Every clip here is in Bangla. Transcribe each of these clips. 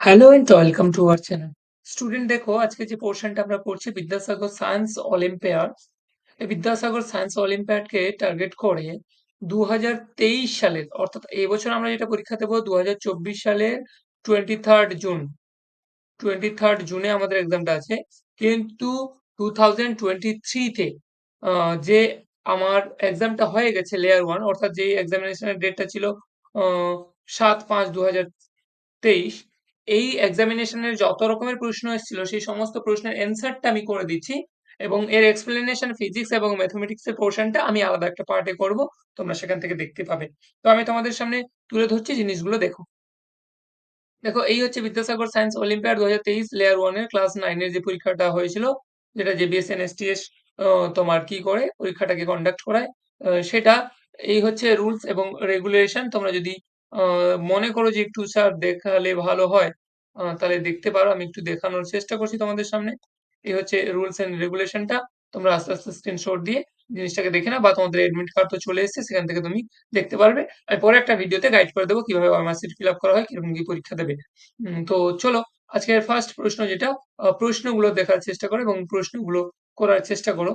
Hello and welcome to our channel. Student দেখো, আজকে যে পোর্শনটা আমরা পড়ছি, বিদ্যাসাগর সায়েন্স অলিম্পিয়াড। এই বিদ্যাসাগর সায়েন্স অলিম্পিয়াডকে টার্গেট করে ২০২৩ সালের, অর্থাৎ এই বছর আমরা যেটা পরীক্ষা দেব ২০২৪ সালের 23rd জুন। 23rd জুনে আমাদের এক্সামটা আছে। কিন্তু 2023 তে আ যে আমার এক্সামটা হয়ে গেছে লেয়ার ওয়ান অর্থাৎ যেই এক্সামিনেশনের ডেটটা ছিল আ ৭-৫-২০২৩ এই এক্সামিনেশনের যত রকমের প্রশ্ন এসেছিল, সেই সমস্ত প্রশ্নের অ্যান্সারটা আমি করে দিচ্ছি এবং এর এক্সপ্লেনেশন ফিজিক্স এবং ম্যাথমেটিক্স এর পোরশনটা আমি আলাদা একটা পার্টে করব। তোমরা সেখান থেকে দেখতে পাবে। তো আমি তোমাদের সামনে তুলে ধরছি জিনিসগুলো, দেখো। দেখো, এই হচ্ছে বিদ্যাসাগর সায়েন্স অলিম্পিয়াড ২০২৩ লেয়ার 1 এর ক্লাস 9 এর যে পরীক্ষাটা হয়েছিল, যেটা জেবিএস আ তোমার কি করে, পরীক্ষাটাকে কন্ডাক্ট করায় সেটা এই হচ্ছে রুলস এবং রেগুলেশন তোমরা যদি মনে করো যে একটু স্যার দেখালে ভালো হয় তাহলে দেখতে পারো। আমি একটু দেখানোর চেষ্টা করছি তোমাদের সামনে। এই হচ্ছে রুলস এন্ড রেগুলেশনটা তোমরা আস্তে, আস্তে স্ক্রিনশট দিয়ে জিনিসটাকে দেখে না বা তোমাদের এডমিট কার্ড তো চলে এসেছে সেখান থেকে তুমি দেখতে পারবে। আমি পরে একটা ভিডিওতে গাইড করে দেবো কীভাবে সিট ফিল আপ করা হয়, কীরকম কি পরীক্ষা দেবে। তো চলো আজকের ফার্স্ট প্রশ্ন যেটা প্রশ্নগুলো দেখার চেষ্টা করো এবং প্রশ্নগুলো করার চেষ্টা করো।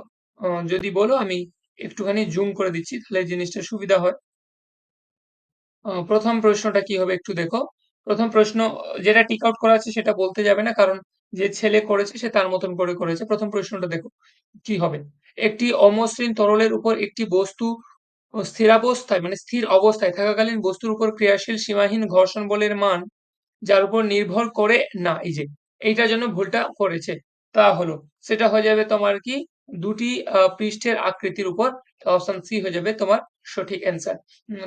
যদি বলো আমি একটুখানি জুম করে দিচ্ছি তাহলে জিনিসটা সুবিধা হয়। ১ম প্রশ্নটা কি হবে একটু দেখো। ১ম প্রশ্ন, যেটা টিক আউট করা আছে সেটা বলতে যাবে না। কারণ যে ছেলে করেছে সে তার মতন করে করেছে। প্রথম প্রশ্নটা দেখো, কি হবে? একটি অমসৃণ তরলের উপর একটি বস্তু স্থিরাবস্থায় মানে স্থির অবস্থায় থাকাকালীন বস্তুর উপর ক্রিয়াশীল সীমাহীন ঘর্ষণ বলের মান যার উপর নির্ভর করে না, এই যে এইটার জন্য ভুলটা করেছে। তা হলো, সেটা হয়ে যাবে তোমার কি ২ টি পৃষ্ঠের আকৃতির উপর অপশন সি হয়ে যাবে তোমার সঠিক অ্যান্সার।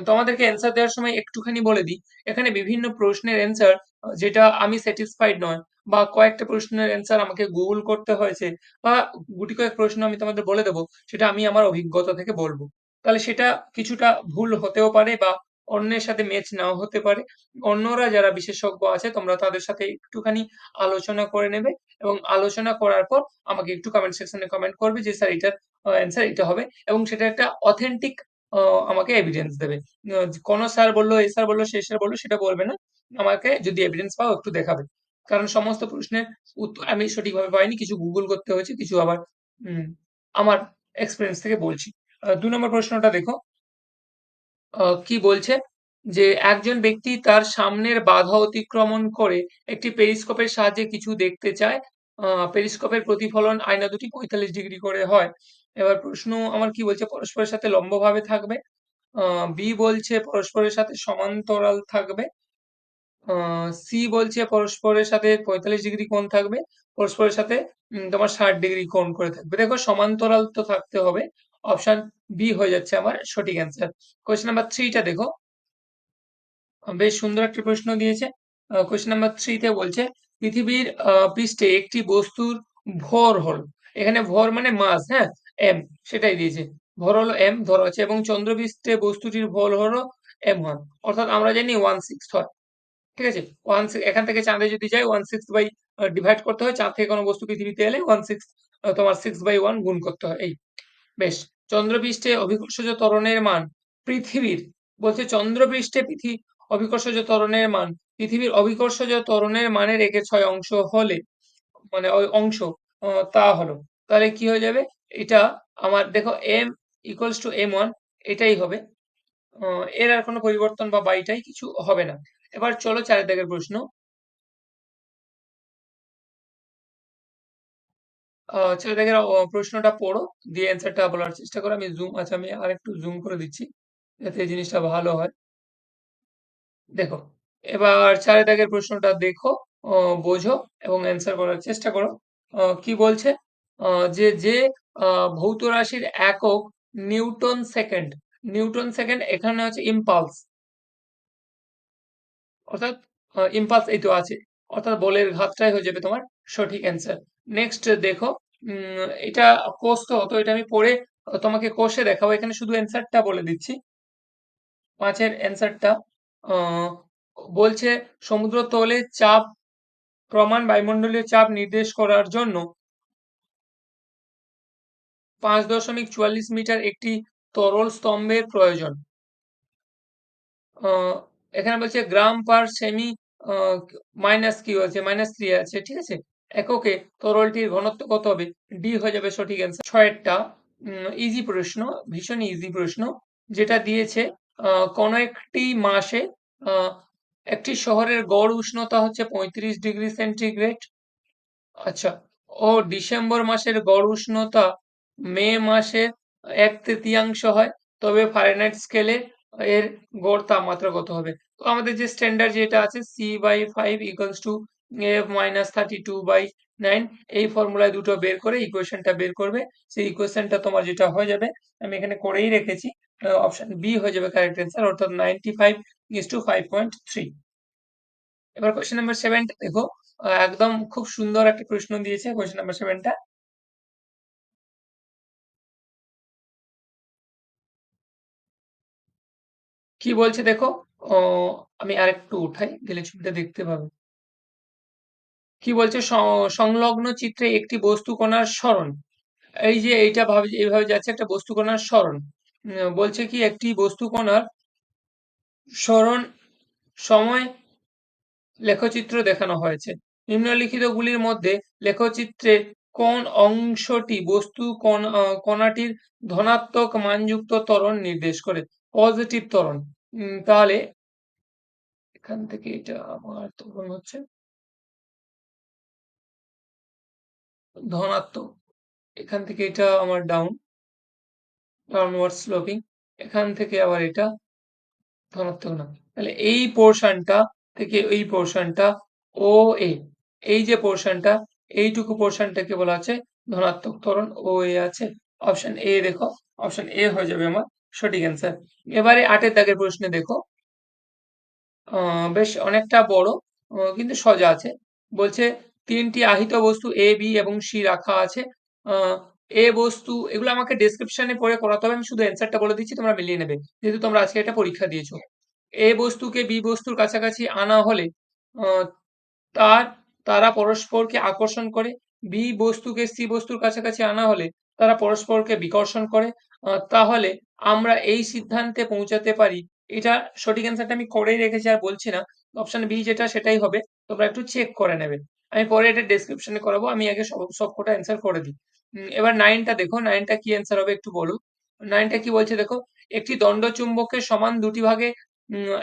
তোমাদেরকে অ্যান্সার দেওয়ার সময় একটুখানি বলে দিই। এখানে বিভিন্ন প্রশ্নের অ্যান্সার যেটা আমি স্যাটিসফাইড নয়, বা কয়েকটা প্রশ্নের অ্যান্সার আমাকে গুগল করতে হয়েছে, বা গুটি কয়েক প্রশ্ন আমি তোমাদের বলে দেবো, সেটা আমি আমার অভিজ্ঞতা থেকে বলব তাহলে সেটা কিছুটা ভুল হতেও পারে, বা অন্যের সাথে ম্যাচ নাও হতে পারে। অন্যরা যারা বিশেষজ্ঞ আছে, তোমরা তাদের সাথে একটুখানি আলোচনা করে নেবে, এবং আলোচনা করার পর আমাকে একটু কমেন্ট সেকশনে কমেন্ট করবে যে, স্যার, এটার অ্যান্সার এটা হবে এবং সেটা একটা অথেন্টিক আমাকে এভিডেন্স দেবে। কোন স্যার বলল এ স্যার বলল সে স্যার বলল সেটা বলবে না। আমাকে যদি এভিডেন্স পাও একটু দেখাবে। কারণ সমস্ত প্রশ্নের উত্তর আমি সঠিকভাবে পাইনি। কিছু গুগল করতে হয়েছে, কিছু আবার আমার এক্সপিরিয়েন্স থেকে বলছি। ২ নম্বর প্রশ্নটা দেখো। কি বলছে? যে একজন ব্যক্তি তার সামনের বাধা অতিক্রমণ করে একটি পেরিস্কোপের সাহায্যে কিছু দেখতে চায়। পেরিস্কোপের প্রতিফলন আয়না দুটি ৪৫ ডিগ্রি করে হয়। এবার প্রশ্ন আমার কি বলছে? পরস্পরের সাথে লম্বভাবে থাকবে। বি বলছে পরস্পরের সাথে সমান্তরাল থাকবে। সি বলছে পরস্পরের সাথে ৪৫ ডিগ্রি কোণ থাকবে। পরস্পরের সাথে তোমার ৬০ ডিগ্রি কোণ করে থাকবে। দেখো সমান্তরাল তো থাকতে হবে। অপশন বি হয়ে যাচ্ছে আমার সঠিক অ্যান্সার। কোয়েশ্চেন নাম্বার 3 টা দেখো। বেশ সুন্দর একটা প্রশ্ন দিয়েছে। কোয়েশ্চেন নাম্বার 3 তে বলছে পৃথিবীর পৃষ্ঠে একটি বস্তুর ভর হল। এখানে ভর মানে মাস, হ্যাঁ? M, সেটাই দিয়েছে। ভর হলো m ধরা আছে এবং চন্দ্রপৃষ্ঠে বস্তুটির ভর হলো m1 অর্থাৎ আমরা জানি 1/6 হয়। ঠিক আছে? 1 সি এখান থেকে চাঁদে যদি যাই 1/6 বাই আ ডিভাইড করতে হয়। চাঁদ থেকে কোন বস্তু পৃথিবীতে এলে ওয়ান সিক্স তোমার সিক্স বাই ওয়ান গুণ করতে হয় এই। বেশ। চন্দ্রপৃষ্ঠে অভিকর্ষজ ত্বরণের মান পৃথিবীর, বলছে চন্দ্রপৃষ্ঠে পৃথিবী অভিকর্ষজ ত্বরণের মান, পৃথিবীর অভিকর্ষজ ত্বরণের মানের একে ছয় অংশ হলে মানে ওই অংশ তা হলো। তাহলে কি হয়ে যাবে? এটা আমার দেখো m equals to m1 এটাই হবে। এর আর কোনো পরিবর্তন বা বাই-টাই কিছু হবে না। এবার চলো ৪ দাগের প্রশ্ন। ৪ দাগের প্রশ্নটা পড়ো। দিয়ে অ্যান্সারটা বলার চেষ্টা করো। আমি জুম আচ্ছা আমি আরেকটু জুম করে দিচ্ছি। যাতে জিনিসটা ভালো হয়। দেখো, এবার ৪ দাগের প্রশ্নটা দেখো, বোঝো এবং অ্যান্সার করার চেষ্টা করো। কি বলছে? যে, যে ভৌত রাশির একক নিউটন সেকেন্ড, নিউটন সেকেন্ড এখানে হচ্ছে ইম্পালস। অর্থাৎ ইম্পালস এই তো আছে। অর্থাৎ বলের ঘাতটাই হয়ে যাবে তোমার সঠিক অ্যান্সার। নেক্সট দেখো, এটা কোষ তো হতো এটা আমি পড়ে তোমাকে কোষে দেখাবো। এখানে শুধু অ্যান্সারটা বলে দিচ্ছি। পাঁচের অ্যান্সারটা বলছে সমুদ্রতলে চাপ প্রমাণ বায়ুমণ্ডলীয় চাপ নির্দেশ করার জন্য ৫.৪৪ মিটার একটি তরল স্তম্ভের প্রয়োজন। এখানে বলছে gram per cm minus cube আছে, মাইনাস থ্রি আছে, ঠিক আছে? এককে তরলটির ঘনত্ব কত হবে? ডি হয়ে যাবে সঠিক অ্যান্সার ছয়েরটা। ইজি প্রশ্ন, ভীষণ ইজি প্রশ্ন, যেটা দিয়েছে কোন একটি মাসে একটি শহরের গড় উষ্ণতা হচ্ছে পঁয়ত্রিশ ডিগ্রি সেন্টিগ্রেড। আচ্ছা ও ডিসেম্বর মাসের গড় উষ্ণতা মে মাসে এক তৃতীয়াংশ হয়, তবে ফারেনহাইট স্কেলে এর গড় তাপমাত্রা কত হবে? তো আমাদের যে স্ট্যান্ডার্ড যেটা আছে C by five equals to F minus thirty two by nine এই ফর্মুলায় দুটো বের করে ইকুয়েশনটা বের করবে। সেই ইকুয়েশনটা তোমার যেটা হয়ে যাবে, আমি এখানে করেই রেখেছি অপশন বি হয়ে যাবে কারেক্ট অ্যান্সার অর্থাৎ ninety five is two five point three এবার কোয়েশ্চেন নাম্বার সেভেনটা দেখো একদম খুব সুন্দর একটা প্রশ্ন দিয়েছে কোয়েশ্চেন নাম্বার সেভেনটা কি বলছে দেখো? আমি আরেকটু উঠাই গেলে ছবিটা দেখতে পাবে। কি বলছে? সংলগ্ন চিত্রে একটি বস্তু কণার সরণ। এই যে এইটা ভাবে এইভাবে যাচ্ছে একটা বস্তু কণার উম, বলছে কি একটি বস্তু কণার সরণ সময় লেখচিত্র দেখানো হয়েছে। নিম্নলিখিত গুলির মধ্যে লেখচিত্রের কোন অংশটি বস্তু কণাটির ধনাত্মক মানযুক্ত ত্বরণ নির্দেশ করে। পজিটিভ ত্বরণ। তাহলে এখান থেকে এটা আমার ত্বরণ হচ্ছে ধনাত্মক। এখান থেকে এটা আমার ডাউন ডাউনওয়ার্ড স্লোপিং এখান থেকে আবার এটা ধনাত্মক না তাহলে এই পোর্শনটা থেকে এই পোর্শনটা ও এ এই যে পোর্শনটা এইটুকু পোর্শনটাকে বলা আছে ধনাত্মক ত্বরণ ও এ আছে। অপশন এ দেখো অপশন এ হয়ে যাবে আমার। সঠিক অ্যান্সার এবারে আটের দাগের প্রশ্নে দেখো। বেশ অনেকটা বড় কিন্তু সোজা আছে। বলছে, তিনটি আহিত বস্তু এ বি এবং সি রাখা আছে। এ বস্তু, এগুলো আমাকে ডেসক্রিপশনে পড়ে করাতে হবে। আমি শুধু অ্যান্সারটা বলে দিচ্ছি, তোমরা মিলিয়ে নেবে। যেহেতু তোমরা আজকে একটা পরীক্ষা দিয়েছ। এ বস্তুকে বি বস্তুর কাছাকাছি আনা হলে তার, তারা পরস্পরকে আকর্ষণ করে। বি বস্তুকে সি বস্তুর কাছাকাছি আনা হলে, তারা পরস্পরকে বিকর্ষণ করে। তাহলে আমরা এই সিদ্ধান্তে পৌঁছাতে পারি। এটা সঠিক অ্যান্সারটা আমি করেই রেখেছি আর বলছি না। অপশন বি যেটা সেটাই হবে। তোমরা একটু চেক করে নেবে। আমি পরে এটা ডেসক্রিপশনে করাবো। আমি আগে সব সব কটা অ্যান্সার করে দিই। এবার নাইনটা দেখো। নাইনটা কি অ্যান্সার হবে একটু বলো। নাইনটা কি বলছে দেখো? একটি দণ্ড চুম্বকের সমান দুটি ভাগে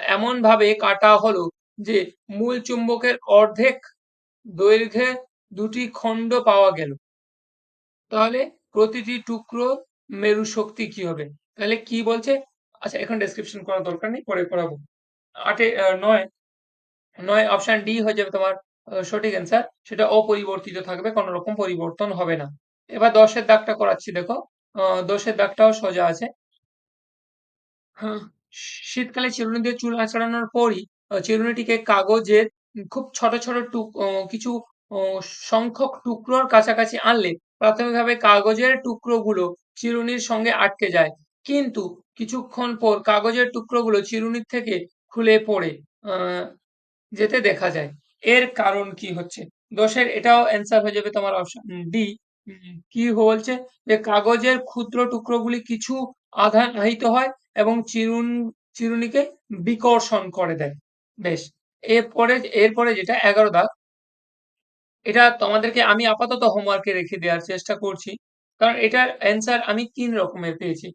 এমন ভাবে কাটা হলো যে মূল চুম্বকের অর্ধেক দৈর্ঘ্যে দুটি খণ্ড পাওয়া গেল। তাহলে প্রতিটি টুকরো মেরু শক্তি কি হবে? তাহলে কি বলছে? আচ্ছা এখন ডেসক্রিপশন করার দরকার নেই পরে করাবো। আটে নয় নয় অপশন ডি হয়ে যাবে তোমার সঠিক অ্যান্সার সেটা অপরিবর্তিত থাকবে কোনো রকম পরিবর্তন হবে না। এবার দশের দাগটা করাচ্ছি দেখো। দশের দাগটাও সোজা আছে। হ্যাঁ, শীতকালে চিরুনি দিয়ে চুল আঁচড়ানোর পরই চিরুনিটিকে কাগজের খুব ছোট ছোট টুক কিছু সংখ্যক টুকরোর কাছাকাছি আনলে প্রাথমিকভাবে কাগজের টুকরোগুলো চিরুনির সঙ্গে আটকে যায়। কিন্তু কিছুক্ষণ পর কাগজের টুকরোগুলো চিরুনির থেকে খুলে পড়ে যেতে দেখা যায়। এর কারণ কি হচ্ছে? দশের এটাও অ্যান্সার হয়ে যাবে তোমার অপশন ডি কি বলছে যে কাগজের ক্ষুদ্র টুকরোগুলি কিছু আধান আহিত হয় এবং চিরুন, চিরুনিকে বিকর্ষণ করে দেয়। বেশ, এরপরে এরপরে যেটা এগারো দাগ, এটা তোমাদেরকে আমি আপাতত হোমওয়ার্কে রেখে দেওয়ার চেষ্টা করছি। কারণ এটার অ্যান্সার আমি তিন রকমের পেয়েছি।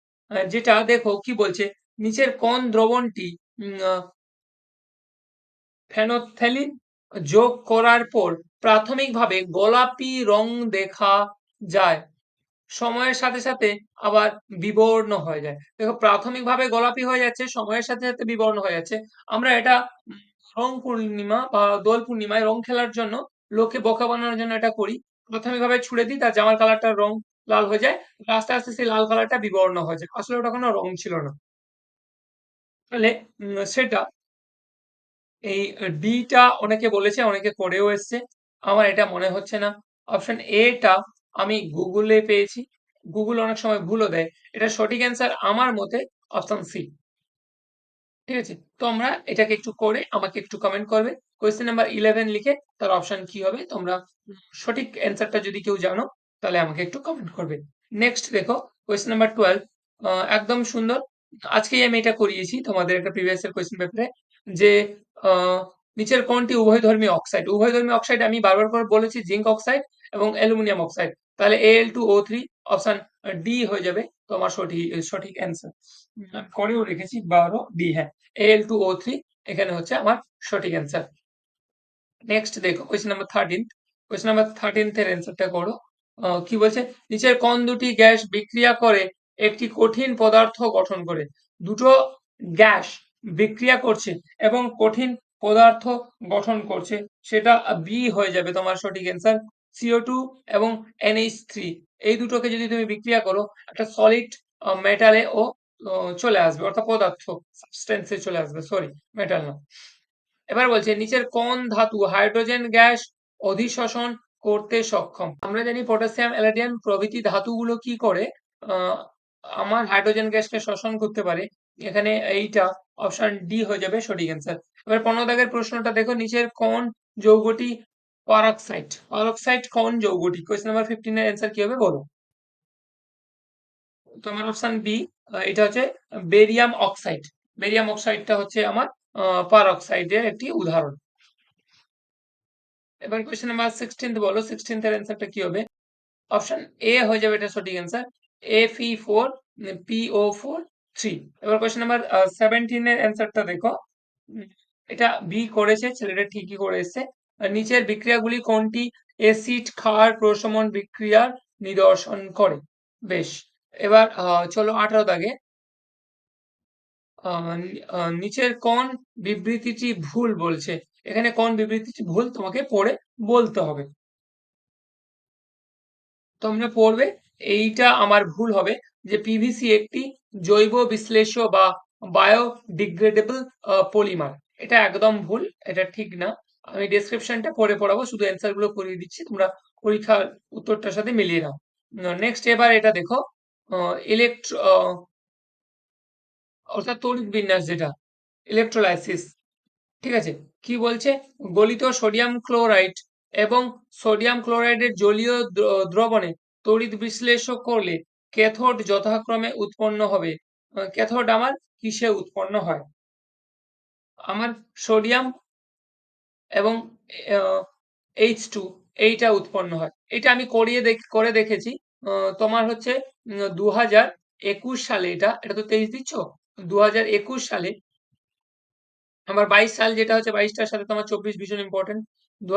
যেটা দেখো কি বলছে? নিচের কোন দ্রবণটি ফেনোথ্যালিন যোগ করার পর প্রাথমিকভাবে গোলাপি রং দেখা যায়। সময়ের সাথে সাথে আবার বিবর্ণ হয়ে যায়। দেখো, প্রাথমিকভাবে গোলাপি হয়ে যাচ্ছে, সময়ের সাথে সাথে বিবর্ণ হয়ে যাচ্ছে। আমরা এটা রং পূর্ণিমা বা দোল পূর্ণিমায় রং খেলার জন্য, লোকে বোকা বানানোর জন্য এটা করি। প্রাথমিকভাবে ছুড়ে দিই, তার জামার কালারটা রং লাল হয়ে যায়। আস্তে আস্তে সেই লাল কালারটা বিবর্ণ হয়ে যায়। আসলে ওটা কোনো রং ছিল না। তাহলে সেটা এই ডিটা অনেকে বলেছে, অনেকে করেও এসছে। আমার এটা মনে হচ্ছে না। অপশন এটা আমি গুগলে পেয়েছি। গুগল অনেক সময় ভুলও দেয়। এটা সঠিক অ্যান্সার আমার মতে অপশন সি ঠিক আছে? তো আমরা এটাকে একটু করে আমাকে একটু কমেন্ট করবে। কোয়েশ্চেন নাম্বার ইলেভেন লিখে তার অপশন কি হবে? তোমরা সঠিক অ্যান্সারটা যদি কেউ জানো তাহলে আমাকে একটু কমেন্ট করবে। নেক্সট দেখো কোয়েশ্চেন নাম্বার টুয়েলভ একদম সুন্দর। আজকেই আমি এটা করিয়েছি তোমাদের একটা প্রিভিয়াস এর কোয়েশ্চেন পেপারে যে নিচের কোনটি উভয়ধর্মী অক্সাইড উভয়ধর্মী অক্সাইড আমি বারবার করে বলেছি জিঙ্ক অক্সাইড এবং অ্যালুমিনিয়াম অক্সাইড তাহলে L two O three option D হয়ে যাবে তোমার সঠিক সঠিক অ্যান্সার করেও রেখেছি বারো ডি হ্যাঁ। এ এল টু ও থ্রি এখানে হচ্ছে আমার সঠিক অ্যান্সার নেক্সট দেখো question number thirteen question number thirteenth এর অ্যান্সারটা করো। কি বলছে? নিচের কোন দুটি গ্যাস বিক্রিয়া করে একটি কঠিন পদার্থ গঠন করে। দুটো গ্যাস বিক্রিয়া করছে এবং কঠিন পদার্থ গঠন করছে। সেটা বি হয়ে যাবে তোমার সঠিক অ্যান্সার সিও টু এবং এনএইচ থ্রি এই দুটোকে যদি তুমি বিক্রিয়া করো, একটা সলিড মেটালে ও চলে আসবে, অর্থাৎ পদার্থ সাবস্টেন্সে চলে আসবে সরি মেটাল না। এবার বলছে, নিচের কোন ধাতু হাইড্রোজেন গ্যাস, অধিশোষণ করতে সক্ষম। আমরা জানি পটাশিয়াম অ্যালাডিয়াম প্রভৃতি ধাতুগুলো কি করে? আমার হাইড্রোজেন গ্যাসকে শোষণ করতে পারে। এখানে এইটা অপশন ডি হয়ে যাবে সঠিক অ্যান্সার এবার পনেরো দাগের প্রশ্নটা দেখো, নিচের কোন যৌগটি পারক্সাইড পারক্সাইড কোন যৌগটি? কোয়েশ্চেন নাম্বার ফিফটিন এর অ্যান্সার কি হবে বলো। তোমার অপশন বি এটা হচ্ছে বেরিয়াম অক্সাইড বেরিয়াম অক্সাইডটা হচ্ছে আমার পারক্সাইডের একটি উদাহরণ। এবার কোয়েশ্চেন নাম্বার সিক্সটিন্থ বলো সিক্সটিন্থ এর অ্যান্সারটা কি হবে? অপশন এ হয়ে যাবে এটা সঠিক answer F E four PO four three এবার কোয়েশ্চেন নাম্বার সেভেন্টিন এর অ্যান্সারটা দেখো। এটা বি করেছে, ছেলেটা ঠিকই করে এসছে। নিচের বিক্রিয়াগুলি কোনটি? অ্যাসিড ক্ষার, প্রশমন বিক্রিয়ার নিদর্শন করে। বেশ, এবার চলো আঠারো দাগে। নিচের কোন বিবৃতিটি ভুল বলছে? এখানে কোন বিবৃতিটি ভুল তোমাকে পড়ে বলতে হবে। তোমরা পড়বে, এইটা আমার ভুল হবে যে পিভিসি একটি জৈব বিশ্লেষ্য বা বায়োডিগ্রেডেবল পলিমার এটা একদম ভুল, এটা ঠিক না। আমি ডেসক্রিপশনটা পড়ে পড়াবো, শুধু অ্যান্সারগুলো করিয়ে দিচ্ছি, তোমরা পরীক্ষার উত্তরটার সাথে মিলিয়ে নাও। নেক্সট এবার এটা দেখো ইলেকট্র অর্থাৎ তড়িৎ বিন্যাস যেটা ইলেকট্রোলাইসিস ঠিক আছে? কি বলছে? গলিত সোডিয়াম ক্লোরাইড এবং সোডিয়াম ক্লোরাইডের জলীয় দ্রবণে তড়িৎ বিশ্লেষণ করলে ক্যাথোড যথাক্রমে উৎপন্ন হবে। ক্যাথোড আমার কিসে উৎপন্ন হয়? আমার সোডিয়াম এবং এইচ টু এইটা উৎপন্ন হয়। এটা আমি করিয়ে দেখ, করে দেখেছি। তোমার হচ্ছে দু হাজার একুশ সালে এটা এটা তো তেইশ দিচ্ছ? দু হাজার একুশ সালে আমার বাইশ সাল যেটা হচ্ছে বাইশটার সাথে তোমার চব্বিশ ভীষণ ইম্পর্টেন্ট দু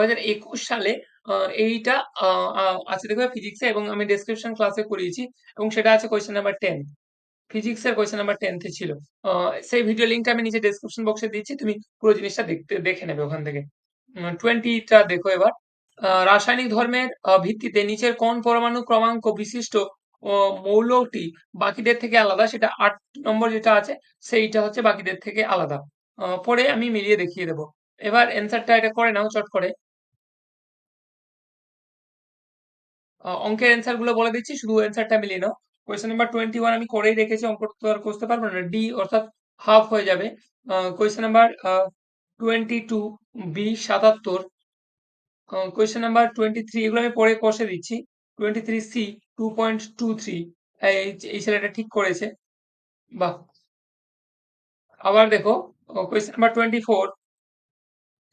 সালে এইটা আছে দেখবে ফিজিক্সে এবং আমি ডেসক্রিপশন ক্লাসে করিয়েছি এবং সেটা আছে কোয়েশ্চেন নাম্বার টেন ফিজিক্সের কোয়েশ্চেন নাম্বার টেন্থে ছিল। সেই ভিডিও লিঙ্কটা আমি নিচে ডেসক্রিপশন বক্সে দিচ্ছি তুমি পুরো জিনিসটা দেখতে, দেখে নেবে ওখান থেকে। টোয়েন্টিটা দেখো এবার। রাসায়নিক ধর্মের ভিত্তিতে নিচের কোন পরমাণু ক্রমাঙ্ক বিশিষ্ট মৌলটি বাকিদের থেকে আলাদা, সেটা আট নম্বর যেটা আছে, সেইটা হচ্ছে বাকিদের থেকে আলাদা। পরে আমি মিলিয়ে দেখিয়ে দেবো। এবার অ্যান্সারটা এটা করে নাও, চট করে। অঙ্কের অ্যান্সারগুলো বলে দিচ্ছি, শুধু অ্যান্সারটা মিলিয়ে নাও। কোয়েশ্চেন নাম্বার টোয়েন্টি ওয়ান আমি করেই রেখেছি, অঙ্ক তো আর করতে পারব না। ডি অর্থাৎ হাফ হয়ে যাবে। Question number twenty two B সাতাত্তর। কোয়েশ্চেন নাম্বার টোয়েন্টি থ্রি এগুলো আমি পরে কষে দিচ্ছি। Twenty three C two point two three এই ছেলেটা ঠিক করেছে। বাহ! আবার দেখো। কোয়েশ্চেন নাম্বার টোয়েন্টি ফোর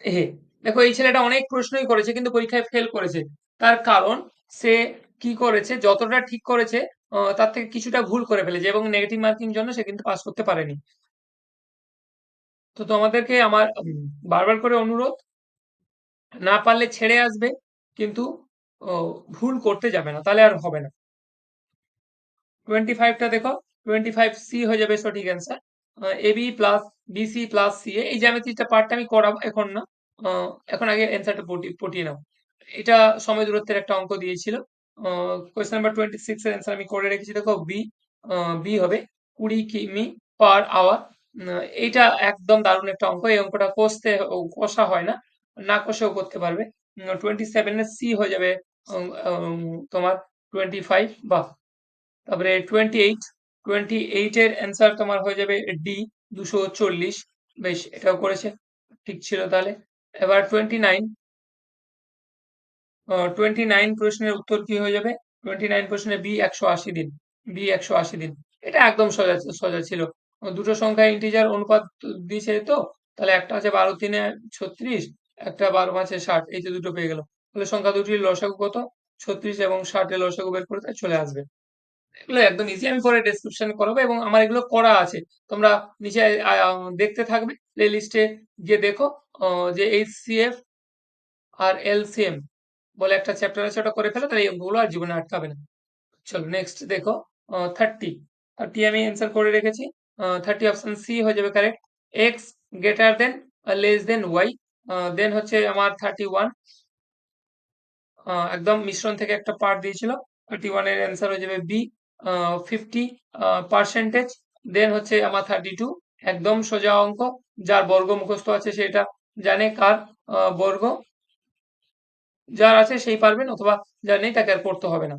হে দেখো, এই ছেলেটা অনেক প্রশ্নই করেছে, কিন্তু পরীক্ষায় ফেল করেছে। তার কারণ, সে কি করেছে, যতটা ঠিক করেছে তার থেকে কিছুটা ভুল করে ফেলেছে এবং নেগেটিভ মার্কিং জন্য সে কিন্তু পাস করতে পারেনি। তো তোমাদেরকে আমার বারবার করে অনুরোধ, না পারলে ছেড়ে আসবে, কিন্তু ভুল করতে যাবে না, তাহলে আর হবে না। টোয়েন্টি ফাইভটা দেখো টোয়েন্টি ফাইভ সি হয়ে যাবে সঠিক answer A B plus BC plus C এই জ্যামিতিটা পার্টটা আমি করাবো এখন না। এখন আগে অ্যান্সারটা পটিয়ে নাও। এটা সময় দূরত্বের একটা অঙ্ক দিয়েছিল। কোয়েশ্চেন নাম্বার টোয়েন্টি সিক্স এর অ্যান্সার আমি করে রেখেছি। দেখো বি বি হবে কুড়ি কিমি পার আওয়ার এইটা একদম দারুণ একটা অঙ্ক। এই অঙ্কটা কষতে কষা হয় না। না কষেও করতে পারবে। টোয়েন্টি সেভেন এর সি হয়ে যাবে তোমার টোয়েন্টি ফাইভ বা। তারপরে টোয়েন্টি এইট টোয়েন্টি এইট এর অ্যান্সার তোমার হয়ে যাবে ডি দুশো চল্লিশ। বেশ, এটাও করেছে। ঠিক ছিল তাহলে। এবার টোয়েন্টি নাইন টোয়েন্টি নাইন প্রশ্নের উত্তর কি হয়ে যাবে? টোয়েন্টি নাইন প্রশ্নে বি একশো আশি দিন। বি একশো আশি দিন। এটা একদম সোজা সোজা ছিল। দুটো সংখ্যা ইন্টিজার অনুপাত দিয়েছে তো? তাহলে একটা আছে বারো তিনে ছত্রিশ, একটা বারো পাঁচে ষাট। এই যে দুটো পেয়ে গেল। তাহলে সংখ্যা দুটির লসাগু কত? ছত্রিশ এবং ষাটের লসাগু বের করতে চলে আসবে। এগুলো একদম ইজি আমি পরে ডেসক্রিপশন করাবো এবং আমার এগুলো করা আছে। তোমরা নিচে দেখতে থাকবে প্লে লিস্টে গিয়ে দেখো যে এইচসিএফ আর এলসিএম বলে একটা চ্যাপ্টার আছে, ওটা করে ফেলো, তাহলে অঙ্কগুলো আর জীবনে আটকাবে না। চলো নেক্সট দেখো থার্টি থার্টি আমি অ্যান্সার করে রেখেছি। থার্টি অপশন সি হয়ে যাবে correct x greater than less than y then হচ্ছে আমার থার্টি ওয়ান একদম মিশ্রণ থেকে একটা পার্ট দিয়েছিল। থার্টি ওয়ানের অ্যান্সার হয়ে যাবে বি ফিফটি পার্সেন্টেজ দেন হচ্ছে আমার থার্টি টু একদম সোজা অঙ্ক, যার বর্গ মুখস্থ আছে সেটা জানে কার বর্গ। যার আছে সেই পারবেন অথবা যার নেই তাকে আর করতে হবে না।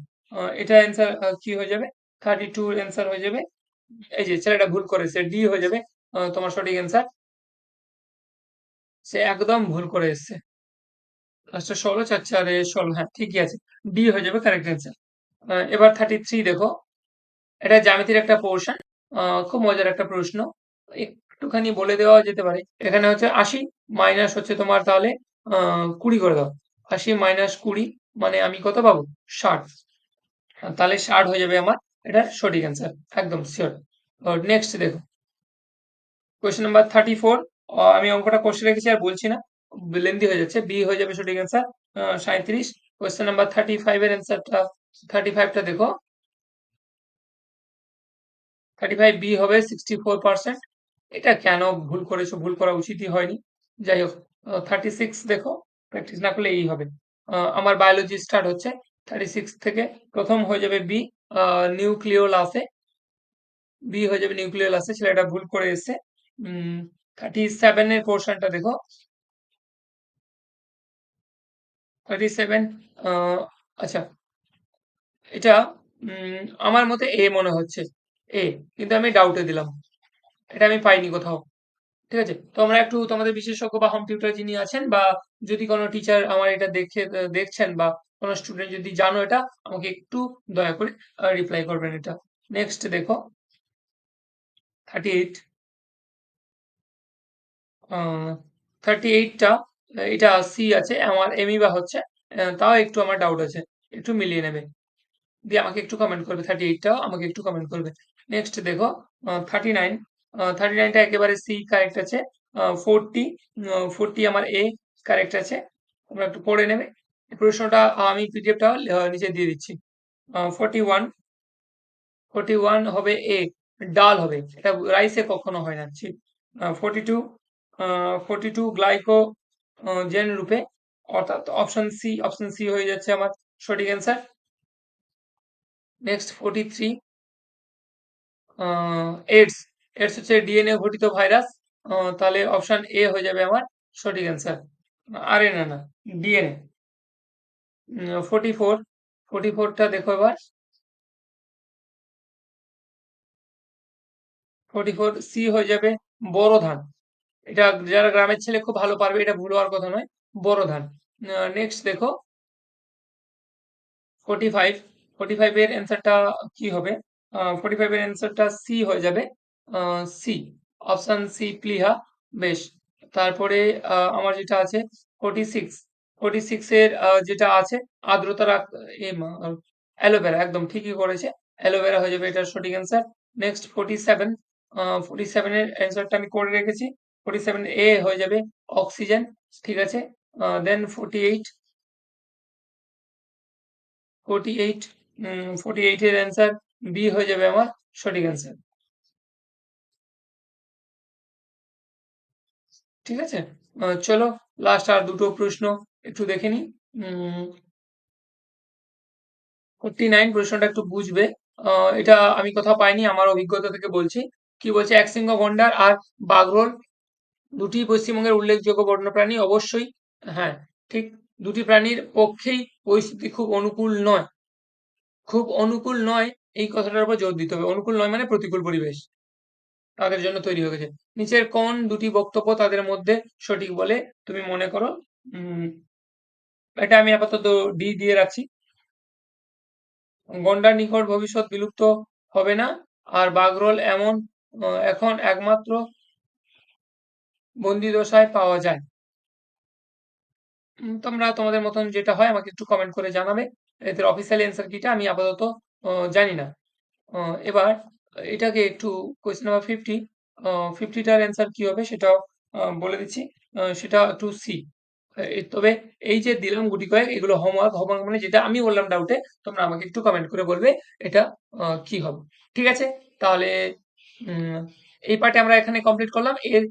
এটা অ্যান্সার কি হয়ে যাবে? থার্টি টু অ্যান্সার হয়ে যাবে। এই যে ছেলেটা ভুল করেছে ডি হয়ে যাবে তোমার সঠিক অ্যান্সার সে একদম ভুল করে এসছে। লাস্টে ষোলো চার চারে ষোলো হ্যাঁ ঠিকই আছে। ডি হয়ে যাবে কারেক্ট অ্যান্সার এবার থার্টি থ্রি দেখো। এটা জ্যামিতির একটা পোর্শন খুব মজার একটা প্রশ্ন। একটুখানি বলে দেওয়া যেতে পারে। এখানে হচ্ছে আশি মাইনাস হচ্ছে তোমার তাহলে কুড়ি করে দাও। আশি মাইনাস কুড়ি মানে আমি কত পাবো? ষাট। তাহলে ষাট হয়ে যাবে আমার এটা সঠিক অ্যান্সার একদম শিওর নেক্সট দেখো। কোয়েশ্চেন নাম্বার থার্টি ফোর আমি অঙ্কটা কোশ্চেন রেখেছি আর বলছি না। লেন্দি হয়ে যাচ্ছে। বি হয়ে যাবে সঠিক অ্যান্সার সাঁত্রিশ কোয়েশ্চেন নাম্বার থার্টি ফাইভ এর অ্যান্সারটা থার্টি ফাইভটা দেখো। থার্টি ফাইভ বি হবে সিক্সটি ফোর পার্সেন্ট এটা কেন ভুল করেছ? ভুল করা উচিতই হয়নি। যাই হোক থার্টি সিক্স দেখো প্র্যাকটিস না করলে এই হবে। আমার বায়োলজি স্টার্ট হচ্ছে থার্টি সিক্স থেকে, প্রথম হয়ে যাবে বি নিউক্লিওলাসে বি হয়ে যাবে নিউক্লিওলাসে ছেলেটা ভুল করে এসছে। থার্টি সেভেনের পোর্শনটা দেখো। থার্টি সেভেন আচ্ছা। এটা আমার মতে এ মনে হচ্ছে। এ কিন্তু আমি ডাউটে দিলাম। এটা আমি পাইনি কোথাও। ঠিক আছে? তোমরা একটু তোমাদের বিশেষজ্ঞ বা হোম টিউটর যিনি আছেন বা যদি কোনো টিচার আমার এটা দেখে, দেখছেন বা কোনো স্টুডেন্ট যদি জানো এটা, আমাকে একটু দয়া করে রিপ্লাই করবেন এটা। নেক্সট দেখো। থার্টি এইট থার্টি এইটটা এটা সি আছে, আমার এমই বা হচ্ছে তাও একটু আমার ডাউট আছে, একটু মিলিয়ে নেবে। দিয়ে আমাকে একটু কমেন্ট করবে থার্টি এইটটাও আমাকে একটু কমেন্ট করবে। নেক্সট দেখো থার্টি নাইন থার্টি নাইনটা একেবারে সি কারেক্ট আছে ফোরটি ফোরটি আমার এ কারেক্ট আছে। তোমরা একটু পড়ে নেবে। প্রশ্নটা আমি পিডিএফটা নিচে দিয়ে দিচ্ছি। ফোরটি ওয়ান ফোরটি ওয়ান হবে এ ডাল হবে। এটা রাইসে কখনো হয় না। Forty two forty two glycogen রূপে। অর্থাৎ অপশন সি অপশন সি হয়ে যাচ্ছে আমার সঠিক answer next forty three AIDS AIDS হচ্ছে ডিএনএ ঘটিত ভাইরাস তাহলে অপশন এ হয়ে যাবে আমার সঠিক অ্যান্সার আর না না ডিএনএ ফোরটি ফোর ফোরটি ফোরটা দেখো এবার। ফোরটি ফোর সি হয়ে যাবে বড় ধান। এটা যারা গ্রামের ছেলে খুব ভালো পারবে, এটা ভুল হওয়ার কথা নয়, বড় ধান। নেক্সট দেখো। ফোরটি ফাইভ ফোরটি ফাইভ এর অ্যান্সারটা কি হবে? ফোরটি ফাইভ এর অ্যান্সারটা সি হয়ে যাবে। সি অপশন সি প্লিহা বেশ। তারপরে আমার যেটা আছে ফোরটি সিক্স ফোরটি সিক্স এর আহ, যেটা আছে আর্দ্রতা অ্যালোভেরা একদম ঠিকই করেছে। অ্যালোভেরা হয়ে যাবে এটার সঠিক answer next forty seven forty seven এর অ্যান্সারটা আমি করে রেখেছি। ফোরটি সেভেন এ হয়ে যাবে অক্সিজেন ঠিক আছে? Then forty eight forty eight forty eight এর অ্যান্সার বি হয়ে যাবে আমার সঠিক অ্যান্সার ঠিক আছে? চলো লাস্ট আর দুটো প্রশ্ন একটু দেখে নি ফোরটি নাইন প্রশ্নটা একটু বুঝবে। এটা আমি কোথাও পাইনি, আমার অভিজ্ঞতা থেকে বলছি। কি বলছে? একশৃঙ্গ গন্ডার আর বাগরোল দুটি পশ্চিমবঙ্গের উল্লেখযোগ্য বন্যপ্রাণী অবশ্যই হ্যাঁ ঠিক, দুটি প্রাণীর পক্ষেই পরিস্থিতি খুব অনুকূল নয়। খুব অনুকূল নয় এই কথাটার উপর জোর দিতে হবে। অনুকূল নয় মানে প্রতিকূল পরিবেশ তাদের জন্য তৈরি হয়ে গেছে। নিচের কোন দুটি বক্তব্য তাদের মধ্যে সঠিক বলে তুমি মনে করো। এটা আমি আপাতত ডি দিয়ে রাখছি। গন্ডার নিকট ভবিষ্যৎ বিলুপ্ত হবে না। আর বাগরোল এমন এখন একমাত্র বন্দি দশায় পাওয়া যায়। তোমরা তোমাদের মতন যেটা হয় আমাকে একটু কমেন্ট করে জানাবে। এদের অফিসিয়াল অ্যান্সার কিটা আমি আপাতত জানি না। এবার এটাকে একটু কোয়েশ্চেন নাম্বার ফিফটি ফিফটিটার অ্যান্সার কি হবে সেটাও বলে দিচ্ছি। সেটা একটু সি তবে এই যে দিলাম গুটি কয়েক, এগুলো হোমওয়ার্ক হোমওয়ার্ক মানে যেটা আমি বললাম ডাউটে তোমরা আমাকে একটু কমেন্ট করে বলবে এটা কি হবে। ঠিক আছে? তাহলে এই পার্টে আমরা এখানে কমপ্লিট করলাম। এর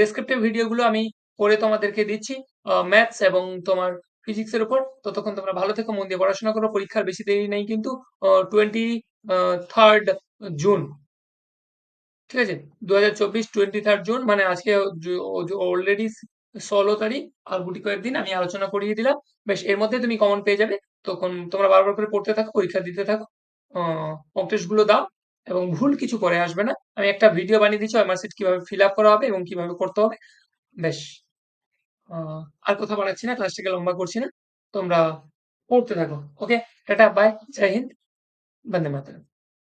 ডেসক্রিপটিভ ভিডিওগুলো আমি করে তোমাদেরকে দিচ্ছি। ম্যাথস এবং তোমার ফিজিক্স এর উপর। ততক্ষণ তোমরা ভালো থেকো, মন দিয়ে পড়াশোনা করো। পরীক্ষার বেশি দেরি নেই কিন্তু টোয়েন্টি থার্ড জুন ঠিক আছে? দু হাজার চব্বিশ টোয়েন্টি থার্ড জুন মানে আজকে অলরেডি ষোলো তারিখ, আর গুটি কয়েকদিন আমি আলোচনা করিয়ে দিলাম। বেশ, এর মধ্যে তুমি কমন পেয়ে যাবে। তখন তোমরা বারবার করে পড়তে থাকো, পরীক্ষা দিতে থাকো মকগুলো দাও, এবং ভুল কিছু করে আসবে না। আমি একটা ভিডিও বানিয়ে দিচ্ছি ওএমআর কীভাবে ফিল আপ করা হবে এবং কীভাবে করতে হবে। বেশ। আর কথা বাড়াচ্ছি না ক্লাসটাকে লম্বা করছি না। তোমরা পড়তে থাকো ওকে টাটা বাই জয় হিন্দ, বন্দে মাতরম।